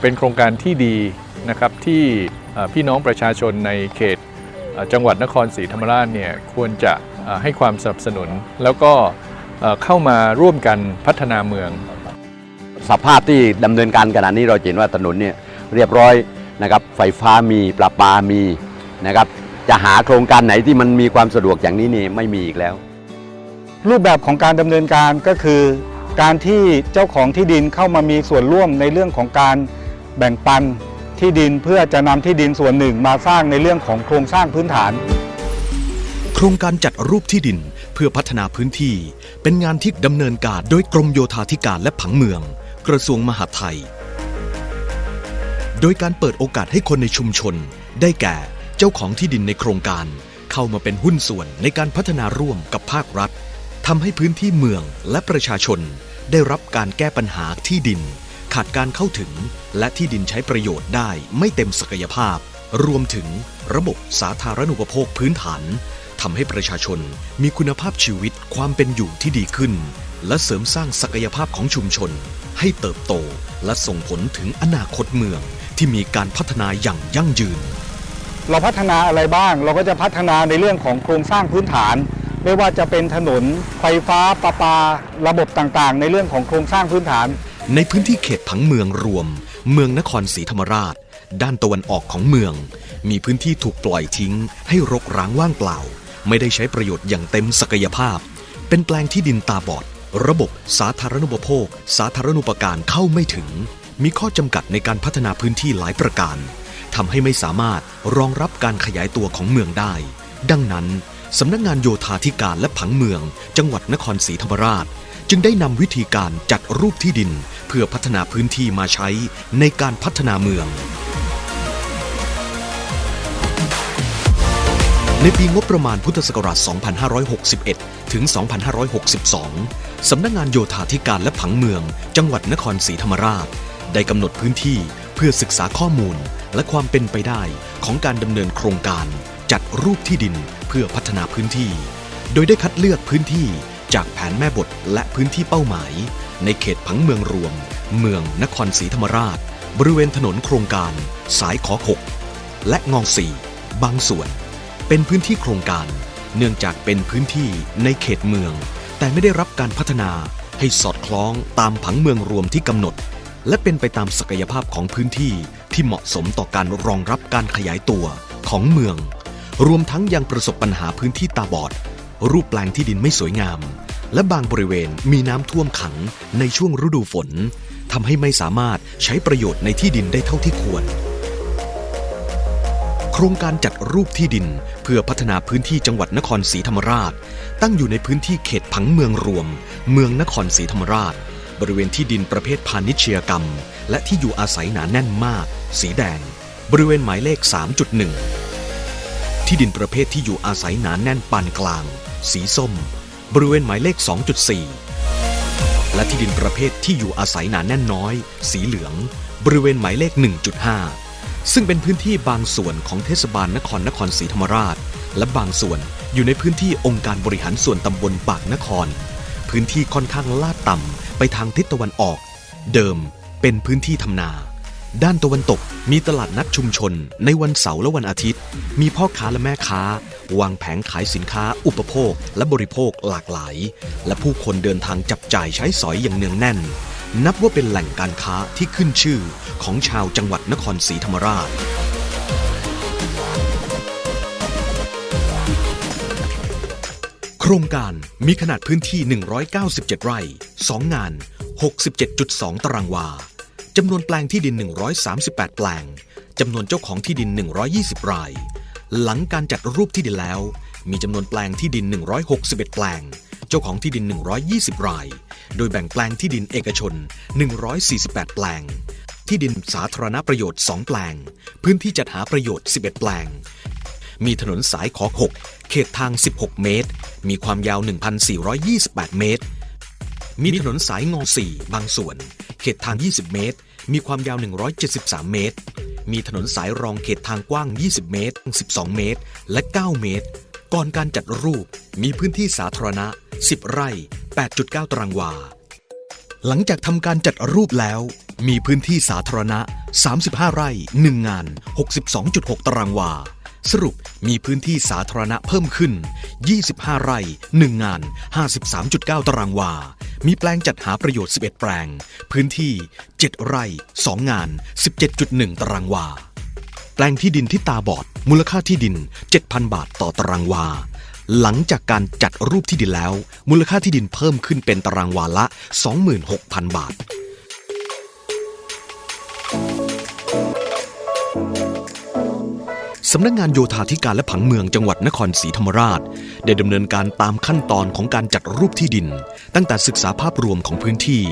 เป็นโครงการที่ดีนะครับที่เอ่อพี่น้องประชาชนในเขตเอ่อจังหวัดนครศรีธรรมราชเนี่ยควรจะเอ่อให้ความสนับสนุน แล้วก็เอ่อเข้ามาร่วมกันพัฒนาเมือง สภาพที่ดำเนินการขณะนี้เราจะเห็นว่าถนนเนี่ยเรียบร้อยนะครับไฟฟ้ามีประปามีนะครับจะหาโครงการไหนที่มันมีความสะดวกอย่างนี้นี่ไม่มีอีกแล้ว รูปแบบของการดำเนินการก็คือ การที่เจ้าของที่ดินเข้ามามีส่วนร่วมในเรื่องของการ แบ่งปันที่ดินเพื่อจะนำที่ดินส่วนหนึ่งมาสร้างในเรื่องของโครงสร้างพื้นฐาน โครงการจัดรูปที่ดินเพื่อพัฒนาพื้นที่ เป็นงานที่ดำเนินการโดยกรมโยธาธิการและผังเมือง กระทรวงมหาดไทย โดยการเปิดโอกาสให้คนในชุมชน ได้แก่เจ้าของที่ดินในโครงการ เข้ามาเป็นหุ้นส่วนในการพัฒนาร่วมกับภาครัฐทำให้พื้นที่เมืองและประชาชน ได้รับการแก้ปัญหาที่ดิน ขาดการเข้าถึง และที่ดินใช้ประโยชน์ได้ไม่เต็มศักยภาพ รวมถึงระบบสาธารณูปโภคพื้นฐานทำให้ประชาชนมีคุณภาพชีวิตความเป็นอยู่ที่ดีขึ้น และเสริมสร้างศักยภาพของชุมชน ให้เติบโตและส่งผลถึงอนาคตเมืองที่มีการพัฒนาอย่างยั่งยืน เราพัฒนาอะไรบ้าง เราก็จะพัฒนาในเรื่องของโครงสร้างพื้นฐาน ไม่ว่าจะเป็นถนนไฟฟ้าประปา ระบบต่างๆ ในเรื่องของโครงสร้างพื้นฐาน ในพื้นที่เขตผังเมืองรวม เมืองนครศรีธรรมราช ด้านตะวันออกของเมือง มีพื้นที่ถูกปล่อยทิ้ง ให้รกร้างว่างเปล่า ไม่ได้ใช้ประโยชน์อย่างเต็มศักยภาพ เป็นแปลงที่ดินตาบอด ระบบสาธารณูปโภค สาธารณูปการเข้าไม่ถึง มีข้อจำกัดในการพัฒนาพื้นที่หลายประการทำให้ไม่สามารถรองรับการขยายตัวของเมืองได้ ดังนั้นสำนักงานโยธาธิการและผังเมือง จังหวัดนครศรีธรรมราช จึงได้นำวิธีการจัดรูปที่ดิน เพื่อพัฒนาพื้นที่มาใช้ในการพัฒนาเมือง ในปีงบประมาณพุทธศักราช 2561 ถึง 2562 สำนักงานโยธาธิการและผังเมือง จังหวัดนครศรีธรรมราช ได้กำหนดพื้นที่เพื่อศึกษาข้อมูลและความเป็นไปได้ของการดำเนินโครงการ จัดรูปที่ดินเพื่อพัฒนาพื้นที่ โดยได้คัดเลือกพื้นที่ จากแผนแม่บทและพื้นที่เป้าหมาย ในเขตผังเมืองรวม เมืองนครศรีธรรมราช บริเวณถนนโครงการ สายขอหกและงองสี่บางส่วน เป็นพื้นที่โครงการ เนื่องจากเป็นพื้นที่ในเขตเมือง แต่ไม่ได้รับการพัฒนาให้สอดคล้องตามผังเมืองรวมที่กำหนด และเป็นไปตามศักยภาพของพื้นที่ที่เหมาะสมต่อการรองรับการขยายตัวของเมือง รวมทั้งยังประสบปัญหาพื้นที่ตาบอด รูปแปลงที่ดินไม่สวยงาม และบางบริเวณมีน้ำท่วมขังในช่วงฤดูฝนทำให้ไม่สามารถใช้ประโยชน์ในที่ดินได้เท่าที่ควร โครงการจัดรูปที่ดินเพื่อพัฒนาพื้นที่จังหวัดนครศรีธรรมราช ตั้งอยู่ในพื้นที่เขตผังเมืองรวม เมืองนครศรีธรรมราช บริเวณที่ดินประเภทพาณิชยกรรม และที่อยู่อาศัยหนาแน่นมาก สีแดง บริเวณหมายเลข 3.1 ที่ดินประเภทที่อยู่อาศัยหนาแน่นปานกลาง สีส้ม บริเวณหมายเลข 2.4 และที่ดินประเภทที่อยู่อาศัยหนาแน่นน้อย สีเหลือง บริเวณหมายเลข 1.5 ซึ่งเป็นพื้นที่บางส่วนของเทศบาลนครนครศรีธรรมราช และบางส่วนอยู่ในพื้นที่องค์การบริหารส่วนตำบลปากนคร พื้นที่ค่อนข้างลาดต่ำไปทางทิศตะวันออก เดิมเป็นพื้นที่ทำนา ด้านตะวันตกมีตลาดนัดชุมชน ในวันเสาร์และวันอาทิตย์ มีพ่อค้าและแม่ค้า วางแผงขายสินค้า อุปโภค และบริโภคหลากหลาย และผู้คนเดินทางจับจ่ายใช้สอยอย่างเนืองแน่น นับว่าเป็นแหล่งการค้าที่ขึ้นชื่อของชาวจังหวัดนครศรีธรรมราชโครงการมีขนาดพื้นที่ 197 ไร่ 2 งาน 67.2 ตารางวา จำนวนแปลงที่ดิน 138 แปลงจำนวนเจ้าของที่ดิน 120 ราย หลังการจัดรูปที่ดินแล้ว มีจำนวนแปลงที่ดิน 161 แปลง เจ้าของที่ดิน 120 ราย โดยแบ่งแปลงที่ดินเอกชน 148 แปลง ที่ดินสาธารณประโยชน์ 2 แปลง พื้นที่จัดหาประโยชน์ 11 แปลง มีถนนสายขอ6เขตทาง 16 เมตร มีความยาว 1,428 เมตร มีถนนสายงอ4บางส่วน เขตทาง 20 เมตร มีความยาว 173 เมตร มีถนนสายรองเขตทางกว้าง 20 เมตร 12 เมตร และ 9 เมตร ก่อนการจัดรูปมีพื้นที่สาธารณะ 10 ไร่ 8.9 ตารางวา หลังจากทำการจัดรูปแล้ว มีพื้นที่สาธารณะ 35 ไร่ 1 งาน 62.6 ตารางวา สรุปมีพื้นที่สาธารณะเพิ่มขึ้น 25 ไร่ 1 งาน 53.9 ตารางวา มีแปลงจัดหาประโยชน์ 11 แปลง พื้นที่ 7 ไร่ 2 งาน 17.1 ตารางวา แปลงที่ดินที่ตาบอด มูลค่าที่ดิน 7,000 บาทต่อตารางวา หลังจากการจัดรูปที่ดินแล้ว มูลค่าที่ดินเพิ่มขึ้นเป็นตารางวาละ 26,000 บาท สำนักงงานโยธาธิการและผังเมืองจังหวัดนครศรีธรรมราช ได้ดำเนินการตามขั้นตอนของการจัดรูปที่ดิน ตั้งแต่ศึกษาภาพรวมของพื้นที่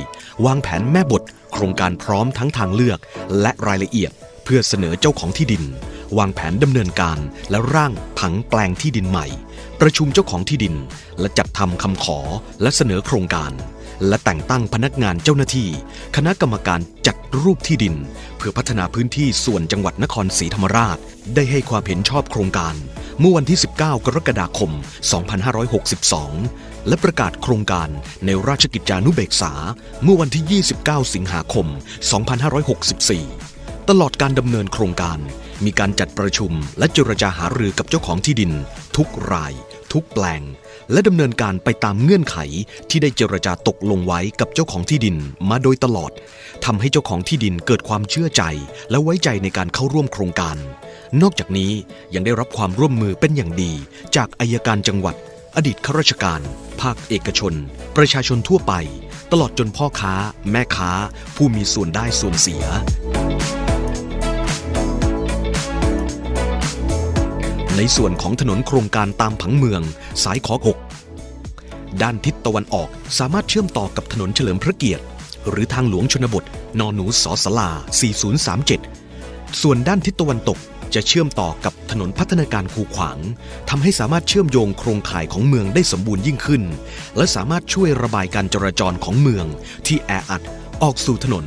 วางแผนแม่บท โครงการพร้อมทั้งทางเลือก และรายละเอียด เพื่อเสนอเจ้าของที่ดิน วางแผนดำเนินการและร่างผังแปลงที่ดินใหม่ ประชุมเจ้าของที่ดิน และจัดทำคำขอและเสนอโครงการ และแต่งตั้งพนักงานเจ้าหน้าที่ คณะกรรมการจัดรูปที่ดิน เพื่อพัฒนาพื้นที่ส่วนจังหวัดนครศรีธรรมราช ได้ให้ความเห็นชอบโครงการ เมื่อวันที่ 19 กรกฎาคม 2562 และประกาศโครงการในราชกิจจานุเบกษา เมื่อวันที่ 29 สิงหาคม 2564 ตลอดการดำเนินโครงการ มีการจัดประชุมและเจรจาหารือกับเจ้าของที่ดิน ทุกราย ทุกแปลง และดำเนินการไปตามเงื่อนไขที่ได้เจรจาตกลงไว้กับเจ้าของที่ดินมาโดยตลอดทำให้เจ้าของที่ดินเกิดความเชื่อใจ และไว้ใจในการเข้าร่วมโครงการ นอกจากนี้ยังได้รับความร่วมมือเป็นอย่างดี จากอายการจังหวัด อดีตข้าราชการ ภาคเอกชน ประชาชนทั่วไป ตลอดจนพ่อค้า แม่ค้า ผู้มีส่วนได้ส่วนเสีย ในส่วนของถนนโครงการตามผังเมือง สายขอหกด้านทิศตะวันออกสามารถเชื่อมต่อกับถนนเฉลิมพระเกียรติ หรือทางหลวงชนบทนหนูสอสลา 4037 ส่วนด้านทิศตะวันตกจะเชื่อมต่อกับถนนพัฒนาการคูขวางทำให้สามารถเชื่อมโยงโครงข่ายของเมืองได้สมบูรณ์ยิ่งขึ้น และสามารถช่วยระบายการจราจรของเมือง ที่แออัดออกสู่ถนน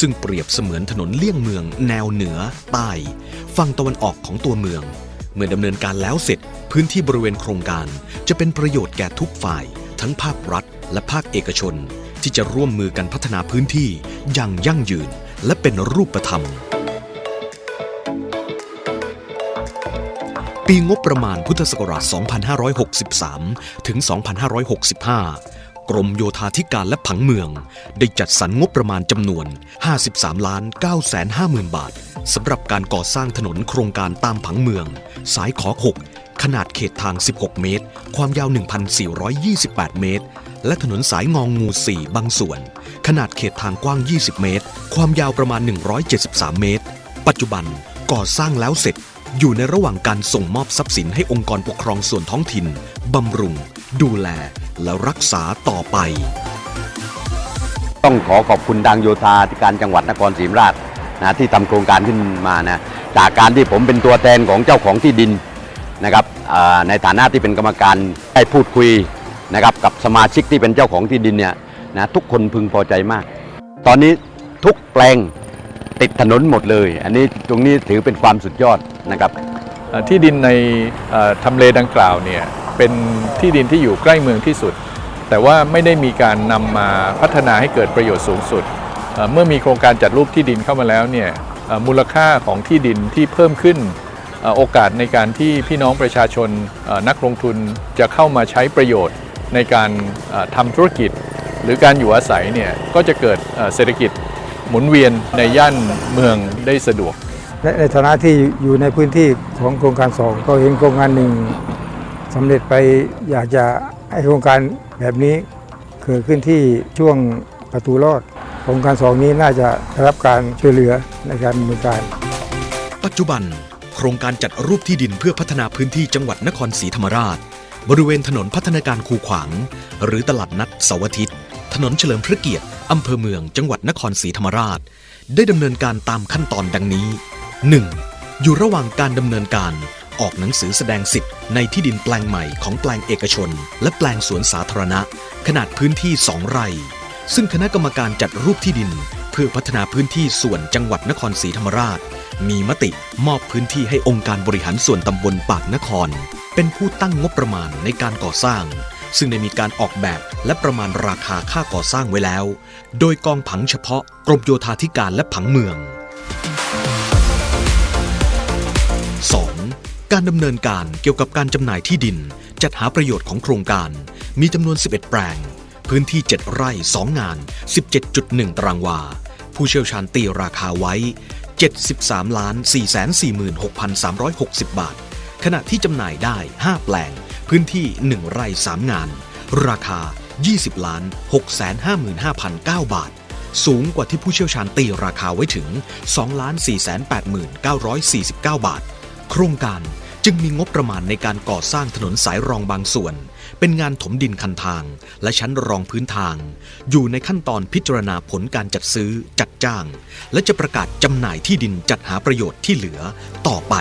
ซึ่งเปรียบเสมือนถนนเลี่ยงเมือง แนวเหนือใต้ฝั่งตะวันออกของตัวเมือง เมื่อดำเนินการแล้วเสร็จ พื้นที่บริเวณโครงการ จะเป็นประโยชน์แก่ทุกฝ่าย ทั้งภาครัฐ และภาคเอกชน ที่จะร่วมมือกันพัฒนาพื้นที่อย่างยั่งยืน และเป็นรูปธรรม ปีงบประมาณพุทธศักราช 2563 ถึง 2565 กรมโยธาธิการและผังเมือง ได้จัดสรรงบประมาณจำนวน 53 ล้าน9แสน5หมื่นบาทสำหรับการก่อสร้างถนนโครงการตามผังเมือง สายขอ 6 ขนาดเขตทาง 16 เมตร ความยาว 1,428 เมตร และถนนสายงองงู 4 บางส่วน ขนาดเขตทางกว้าง 20 เมตร ความยาวประมาณ 173 เมตร ปัจจุบันก่อสร้างแล้วเสร็จ อยู่ในระหว่างการส่งมอบทรัพย์สินให้องค์กรปกครองส่วนท้องถิ่น บำรุง ดูแล และรักษาต่อไป ต้องขอขอบคุณทางโยธาธิการจังหวัดนครศรีธรรมราชนะที่ทำโครงการขึ้นมานะจากการที่ผมเป็นตัวแทนของเจ้าของที่ดินนะครับในฐานะที่เป็นกรรมการได้พูดคุยนะครับกับสมาชิกที่เป็นเจ้าของที่ดินเนี่ยนะทุกคนพึงพอใจมาก ตอนนี้ทุกแปลง ติดถนนหมดเลย อันนี้ตรงนี้ถือเป็นความสุดยอดนะครับที่ดินในทำเลดังกล่าวเนี่ยเป็นที่ดินที่อยู่ใกล้เมืองที่สุด แต่ว่าไม่ได้มีการนำมาพัฒนาให้เกิดประโยชน์สูงสุด เมื่อมีโครงการจัดรูปที่ดินเข้ามาแล้วเนี่ยมูลค่าของที่ดินที่เพิ่มขึ้นโอกาสในการที่พี่น้องประชาชนนักลงทุนจะเข้ามาใช้ประโยชน์ในการทำธุรกิจ หรือการอยู่อาศัยเนี่ยก็จะเกิดเศรษฐกิจ หมุนเวียนในย่านเมืองได้สะดวก และในฐานะที่อยู่ในพื้นที่ของโครงการสองก็เห็นโครงการหนึ่งสำเร็จไปอยากจะให้โครงการแบบนี้เกิดขึ้นที่ช่วงประตูรอดโครงการสองนี้น่าจะได้รับการช่วยเหลือในการดำเนินการ ปัจจุบัน โครงการจัดรูปที่ดินเพื่อพัฒนาพื้นที่จังหวัดนครศรีธรรมราช บริเวณถนนพัฒนาการคูขวาง หรือตลาดนัดเสาร์อาทิตย์ ถนนเฉลิมพระเกียรติ อำเภอเมืองจังหวัดนครศรีธรรมราช ได้ดำเนินการตามขั้นตอนดังนี้ 1. อยู่ระหว่างการดำเนินการออกหนังสือแสดงสิทธิ์ในที่ดินแปลงใหม่ของแปลงเอกชน และแปลงสวนสาธารณะ ขนาดพื้นที่ 2 ไร่ ซึ่งคณะกรรมการจัดรูปที่ดิน เพื่อพัฒนาพื้นที่ส่วนจังหวัดนครศรีธรรมราช มีมติมอบพื้นที่ให้องค์การบริหารส่วนตำบลปากนคร เป็นผู้ตั้งงบประมาณในการก่อสร้าง ซึ่งได้มีการออกแบบและประมาณราคาค่าก่อสร้างไว้แล้ว โดยกองผังเฉพาะกรมโยธาธิการและผังเมือง 2. การดำเนินการเกี่ยวกับการจำหน่ายที่ดิน จัดหาประโยชน์ของโครงการ มีจำนวน 11 แปลง พื้นที่ 7 ไร่ 2 งาน 17.1 ตารางวา ผู้เชี่ยวชาญตีราคาไว้ 73 446,360 บาท ขณะที่จำหน่ายได้ 5 แปลง พื้นที่ 1 ไร่3 งาน ราคา 20ล้าน655,009 บาท สูงกว่าที่ผู้เชี่ยวชาญตีราคาไว้ถึง 2 4 8 9 4 9 บาท โครงการจึงมีงบประมาณในการก่อสร้างถนนสายรองบางส่วน เป็นงานถมดินคันทาง และชั้นรองพื้นทาง อยู่ในขั้นตอนพิจารณาผลการจัดซื้อ จัดจ้าง และจะประกาศจำหน่ายที่ดินจัดหาประโยชน์ที่เหลือต่อไป